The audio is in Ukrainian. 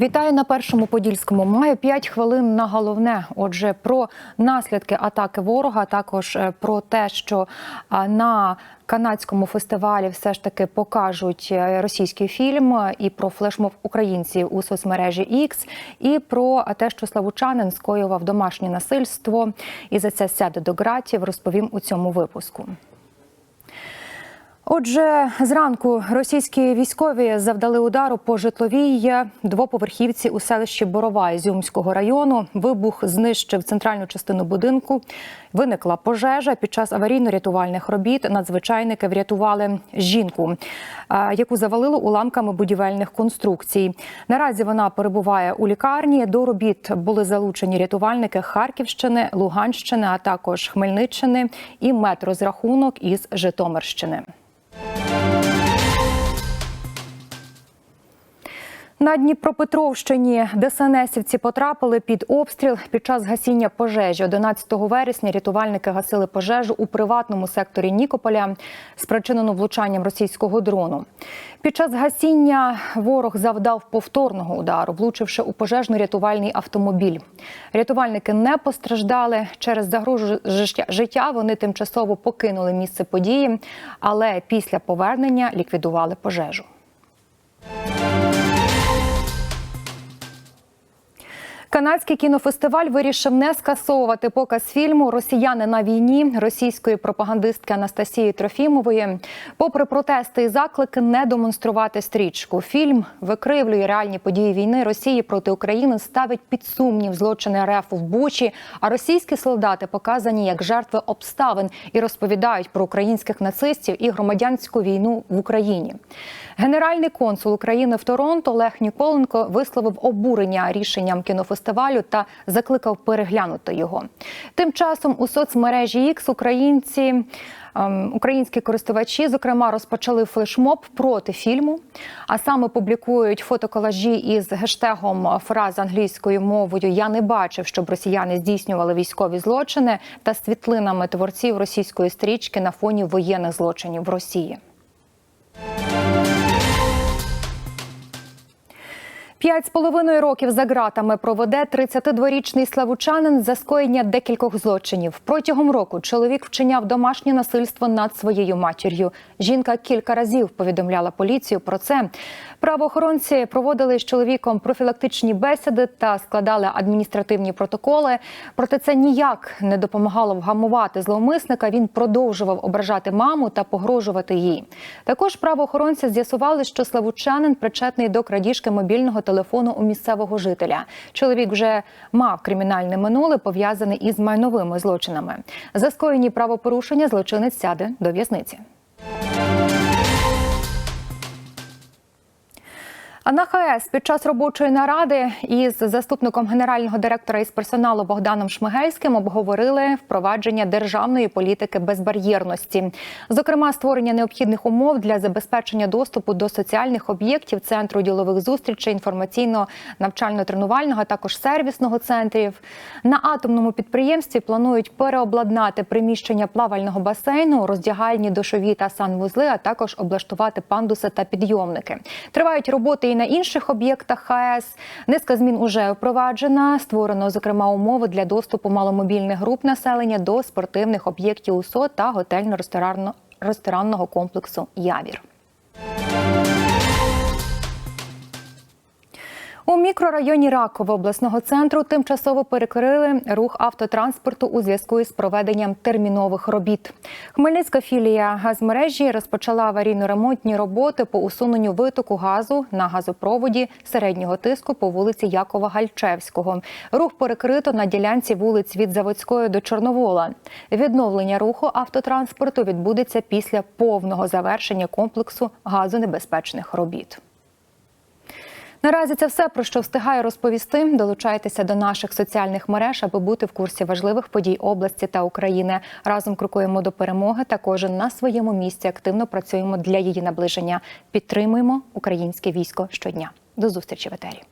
Вітаю на першому подільському. Маю 5 хвилин на головне. Отже, про наслідки атаки ворога, а також е, про те, що на канадському фестивалі все ж таки покажуть е, російський фільм, е, і про флешмоб українців у соцмережі X, і про те, що славучанин скоював домашнє насильство і за це сяде до ґратів, розповім у цьому випуску. Отже, зранку російські військові завдали удару по житловій двоповерхівці у селищі Борова Ізюмського району. Вибух знищив центральну частину будинку. Виникла пожежа. Під час аварійно-рятувальних робіт надзвичайники врятували жінку, яку завалило уламками будівельних конструкцій. Наразі вона перебуває у лікарні. До робіт були залучені рятувальники Харківщини, Луганщини, а також Хмельниччини і медрозрахунок із Житомирщини. На Дніпропетровщині ДСНСівці потрапили під обстріл під час гасіння пожежі. 11 вересня рятувальники гасили пожежу у приватному секторі Нікополя, спричинену влучанням російського дрону. Під час гасіння ворог завдав повторного удару, влучивши у пожежно-рятувальний автомобіль. Рятувальники не постраждали через загрозу життя. Вони тимчасово покинули місце події, але після повернення ліквідували пожежу. Канадський кінофестиваль вирішив не скасовувати показ фільму Росіяни на війні російської пропагандистки Анастасії Трофімової. Попри протести і заклики не демонструвати стрічку. Фільм викривлює реальні події війни Росії проти України, ставить під сумнів злочини РФ в Бучі. А російські солдати показані як жертви обставин і розповідають про українських нацистів і громадянську війну в Україні. Генеральний консул України в Торонто Олег Ніколенко висловив обурення рішенням кінофестивалю та закликав переглянути його. Тим часом у соцмережі X українці. ем, Українські користувачі, зокрема, розпочали флешмоб проти фільму, а саме публікують фотоколажі із гештегом фраз англійською мовою Я не бачив, щоб росіяни здійснювали військові злочини та світлинами творців російської стрічки на фоні воєнних злочинів в Росії. П'ять з половиною років за ґратами проведе 32-річний славучанин за скоєння декількох злочинів. Протягом року чоловік вчиняв домашнє насильство над своєю матір'ю. Жінка кілька разів повідомляла поліцію про це. Правоохоронці проводили з чоловіком профілактичні бесіди та складали адміністративні протоколи. Проте це ніяк не допомагало вгамувати зловмисника. Він продовжував ображати маму та погрожувати їй. Також правоохоронці з'ясували, що славучанин причетний до крадіжки мобільного телефону у місцевого жителя. Чоловік вже мав кримінальне минуле пов'язане із майновими злочинами. За скоєні правопорушення злочинець сяде до в'язниці. А на ХС під час робочої наради із заступником генерального директора із персоналу Богданом Шмигельським обговорили впровадження державної політики безбар'єрності, зокрема створення необхідних умов для забезпечення доступу до соціальних об'єктів центру ділових зустрічей, інформаційно-навчально-тренувального, а також сервісного центрів. На атомному підприємстві планують переобладнати приміщення плавального басейну, роздягальні, душові та санвузли, а також облаштувати пандуси та підйомники. Тривають роботи і на інших об'єктах ХАЕС. Низка змін уже впроваджена. Створено, зокрема, умови для доступу маломобільних груп населення до спортивних об'єктів УСО та готельно-ресторанного комплексу Явір. У мікрорайоні Ракове обласного центру тимчасово перекрили рух автотранспорту у зв'язку із проведенням термінових робіт. Хмельницька філія газмережі розпочала аварійно-ремонтні роботи по усуненню витоку газу на газопроводі середнього тиску по вулиці Якова Гальчевського. Рух перекрито на ділянці вулиць від Заводської до Чорновола. Відновлення руху автотранспорту відбудеться після повного завершення комплексу газонебезпечних робіт. Наразі це все про що встигаю розповісти. Долучайтеся до наших соціальних мереж, аби бути в курсі важливих подій області та України. Разом крокуємо до перемоги. та кожен на своєму місці активно працюємо для її наближення. Підтримуємо українське військо щодня. До зустрічі в етері.